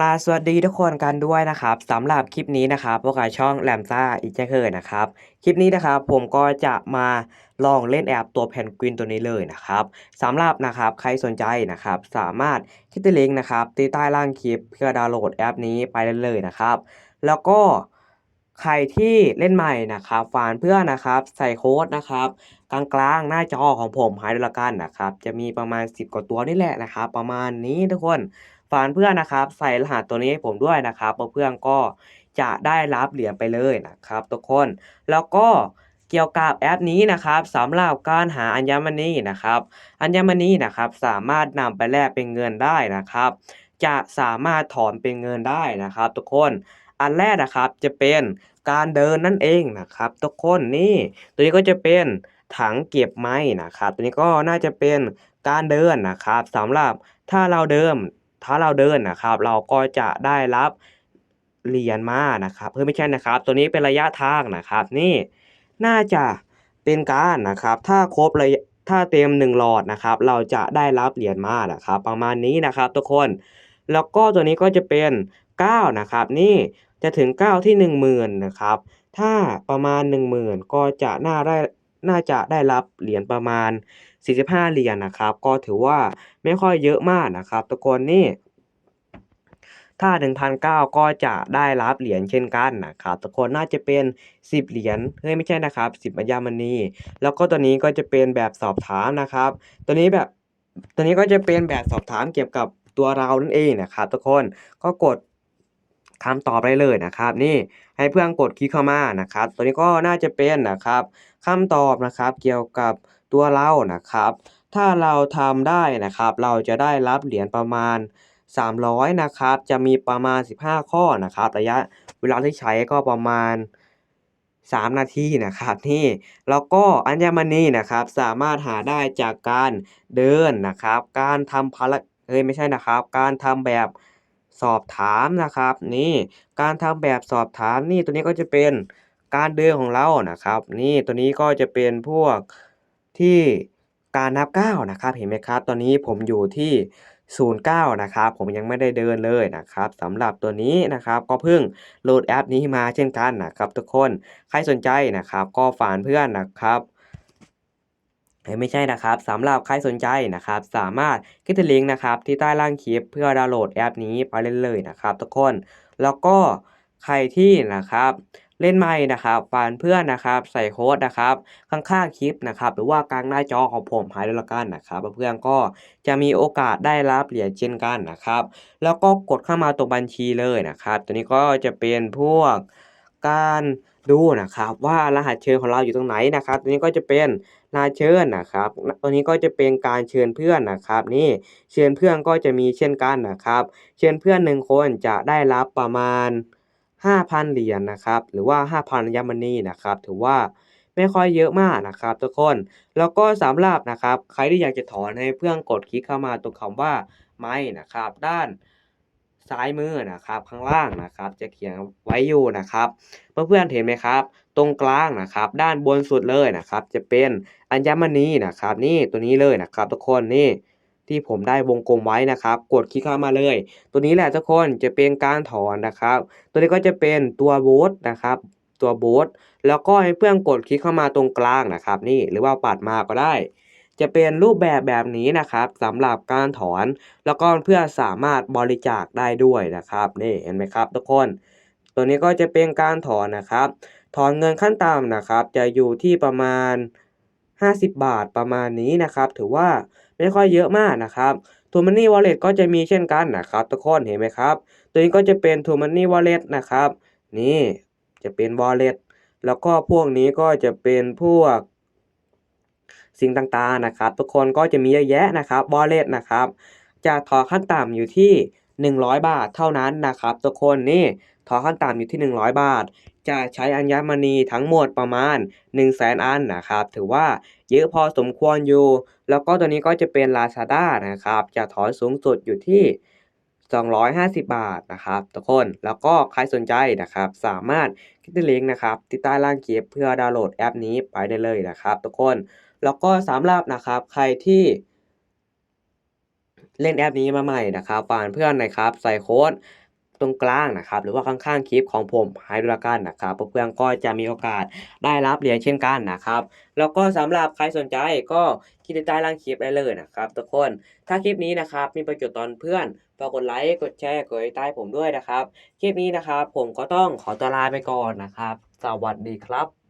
ราสวัสดีทุกคนกันด้วยนะครับสำหรับคลิปนี้นะครับพวกเราช่องแลมซ่าอีกเช่นเคยนะครับ คลิปนี้นะครับผมก็จะมาลองเล่นแอปตัวแพนกวินตัวนี้เลยนะครับสำหรับนะครับใครสนใจนะครับสามารถคลิกที่ลิงก์นะครับที่ใต้ล่างคลิปเพื่อดาวน์โหลดแอปนี้ไปได้เลยนะครับ แล้วก็ใครที่เล่นใหม่นะครับฝานเพื่อนะครับใส่โค้ดนะครับกลางๆหน้าจอของผมให้ด้วยละกันนะครับจะมีประมาณ 10 กว่าตัวนี่แหละนะครับประมาณนี้ทุกคน ฝานเพื่อนนะครับ ใส่รหัสตัวนี้ให้ผมด้วยนะครับเพื่อนก็จะได้รับเหรียญไปเลยนะครับ ทุกคน แล้วก็เกี่ยวกับแอปนี้นะครับสำหรับการหาอัญมณีนะครับ อัญมณีนะครับสามารถนำไปแลกเป็นเงินได้นะครับ จะสามารถถอนเป็นเงินได้นะครับ ทุกคนอันแรกนะครับจะเป็นการเดินนั่นเองนะครับ ทุกคนนี่ ตัวนี้ก็จะเป็นถังเก็บไม้นะครับ ตัวนี้ก็น่าจะเป็นการเดินนะครับสำหรับถ้าเราเดิม ถ้าเราเดินนะครับ เราก็จะได้รับเหรียญมานะครับเพิ่มไม่ใช่นะครับ ตัวนี้เป็นระยะทางนะครับ นี่น่าจะเป็นการนะครับ ถ้าครบระยะถ้าเต็มหนึ่งหลอดนะครับ เราจะได้รับเหรียญมานะครับ ประมาณนี้นะครับทุกคน แล้วก็ตัวนี้ก็จะเป็น9นะครับ นี่จะถึง 9 ที่ 10,000นะครับ ถ้าประมาณ 10,000 ก็จะน่าได้น่าจะได้รับเหรียญประมาณ 45 เหรียญนะครับ ก็ถือว่าไม่ค่อยเยอะมากนะครับ ทุกคนนี่ ถ้า1,900ก็จะได้รับเหรียญเช่นกันนะครับ ทุกคนน่าจะเป็น 10 เหรียญเฮ้ยไม่ใช่นะครับ 10อัญมณีแล้วก็ตัวนี้ก็จะเป็นแบบสอบถามนะครับ ตัวนี้แบบตัวนี้ก็จะเป็นแบบสอบถามเกี่ยวกับตัวเรานั่นเองนะครับ ทุกคนก็กดคำตอบได้เลยนะครับ นี่ให้เพื่อนกดคลิกเข้ามานะครับ ตัวนี้ก็น่าจะเป็นนะครับคำตอบนะครับ เกี่ยวกับ ตัวเรานะครับ ถ้าเราทำได้นะครับ เราจะได้รับเหรียญประมาณ 300 นะครับ จะมีประมาณ 15 ข้อนะครับ ระยะเวลาที่ใช้ก็ประมาณ 3 นาทีนะครับนี่แล้วก็อัญมณีนะครับ สามารถหาได้จากการเดินนะครับ การทำภารเอ้ยไม่ใช่นะครับ การทำแบบสอบถามนะครับ นี่การทำแบบสอบถามนี่ตัวนี้ก็จะเป็นการเดินของเรานะครับ นี่ตัวนี้ก็จะเป็นพวก ที่การนับก้านะครับเห็นไหมครับ ตอนนี้ผมอยู่ที่ 09 นะครับ ผมยังไม่ได้เดินเลยนะครับสำหรับตัวนี้นะครับก็เพิ่งโหลดแอปนี้มาเช่นกันนะครับทุกคนใครสนใจนะครับ ก็ฝานเพื่อนนะครับไม่ใช่นะครับสำหรับใครสนใจนะครับ สามารถคลิกที่ลิงก์นะครับที่ใต้ล่างคลิปเพื่อดาวน์โหลดแอปนี้ไปเล่นเลยนะครับ ทุกคนแล้วก็ ใครที่นะครับเล่นใหม่นะครับฝานเพื่อนนะครับใส่โค้ดนะครับข้างๆคลิปนะครับหรือว่ากลางหน้าจอของผมให้ด้วยละกันนะครับเพื่อนก็จะมีโอกาสได้รับเหรียญเช่นกันนะครับ แล้วก็กดเข้ามาตรงบัญชีเลยนะครับตัวนี้ก็จะเป็นพวกการดูนะครับว่ารหัสเชิญของเราอยู่ตรงไหนนะครับ ตัวนี้ก็จะเป็นรหัสเชิญนะครับ ตัวนี้ก็จะเป็นการเชิญเพื่อนนะครับ นี่เชิญเพื่อนก็จะมีเช่นกันนะครับ เชิญเพื่อนหนึ่งคนจะได้รับประมาณ 5,000 เหรียญนะครับ หรือว่า 5,000อัญมณีนะครับ ถือว่าไม่ค่อยเยอะมากนะครับ ทุกคน แล้วก็สำหรับนะครับ ใครที่อยากจะถอนให้เพื่อนกดคลิกเข้ามาตรงคำว่าไม่นะครับ ด้านซ้ายมือนะครับ ข้างล่างนะครับ จะเขียนไว้อยู่นะครับเพื่อนๆเห็นไหมครับ ตรงกลางนะครับ ด้านบนสุดเลยนะครับ จะเป็นอัญมณีนะครับ นี่ตัวนี้เลยนะครับ ทุกคนนี่ ที่ผมได้วงกลมไว้นะครับ กดคลิกเข้ามาเลย ตัวนี้แหละทุกคนจะเป็นการถอนนะครับ ตัวนี้ก็จะเป็นตัวโบสนะครับ ตัวโบสแล้วก็ให้เพื่อนกดคลิกเข้ามาตรงกลางนะครับ นี่หรือว่าปัดมาก็ได้ จะเป็นรูปแบบแบบนี้นะครับสำหรับการถอนแล้วก็เพื่อสามารถบริจาคได้ด้วยนะครับนี่เห็นไหมครับ ทุกคน ตัวนี้ก็จะเป็นการถอนนะครับ ถอนเงินขั้นต่ำนะครับ จะอยู่ที่ประมาณ 50 บาทประมาณนี้นะครับ ถือว่าไม่ค่อยเยอะมากนะครับ t ูมันนี่วอลเล็ตก็จะมีเช่นกันนะครับทุกคนเห็นไหมครับ ตัวนี้ก็จะเป็น t ูมันนี่วอลเล็ตนะครับ นี่จะเป็นวอลเล็ตแล้วก็พวกนี้ก็จะเป็นพวกสิ่งต่างๆนะครับ ทุกคนก็จะมีเยอะแยะนะครับวอลเล็ตนะครับ จะถอขั้นต่ำอยู่ที่ 100 บาทเท่านั้นนะครับ ทุกคนนี่ถอขั้นต่ำอยู่ที่ 100 บาท จะใช้อัญมณีทั้งหมดประมาณ 1 0 0 0 0แสนอันนะครับ ถือว่าเยอะพอสมควรอยู่ แล้วก็ตัวนี้ก็จะเป็น Lazada นะครับ จะถอนสูงสุดอยู่ที่ 250 บาทนะครับทุกคน แล้วก็ใครสนใจนะครับ สามารถคลิกที่ลิงก์นะครับที่ใต้ล่างคลิปเพื่อดาวน์โหลดแอปนี้ไปได้เลยนะครับทุกคน แล้วก็สำหรับนะครับใครที่เล่นแอปนี้มาใหม่นะครับฝากเพื่อนนะครับใส่โค้ด ตรงกลางนะครับหรือว่าข้างๆคลิปของผมให้ด้วยละกันนะครับเพื่อนๆก็จะมีโอกาสได้รับเหรียญเช่นกันนะครับแล้วก็สำหรับใครสนใจก็คลิกใต้ล่างคลิปได้เลยนะครับทุกคนถ้าคลิปนี้นะครับมีประโยชน์ตอนเพื่อนฝากกดไลค์กดแชร์กดใต้ผมด้วยนะครับ คลิปนี้นะครับผมก็ต้องขอตัวลาไปก่อนนะครับ สวัสดีครับ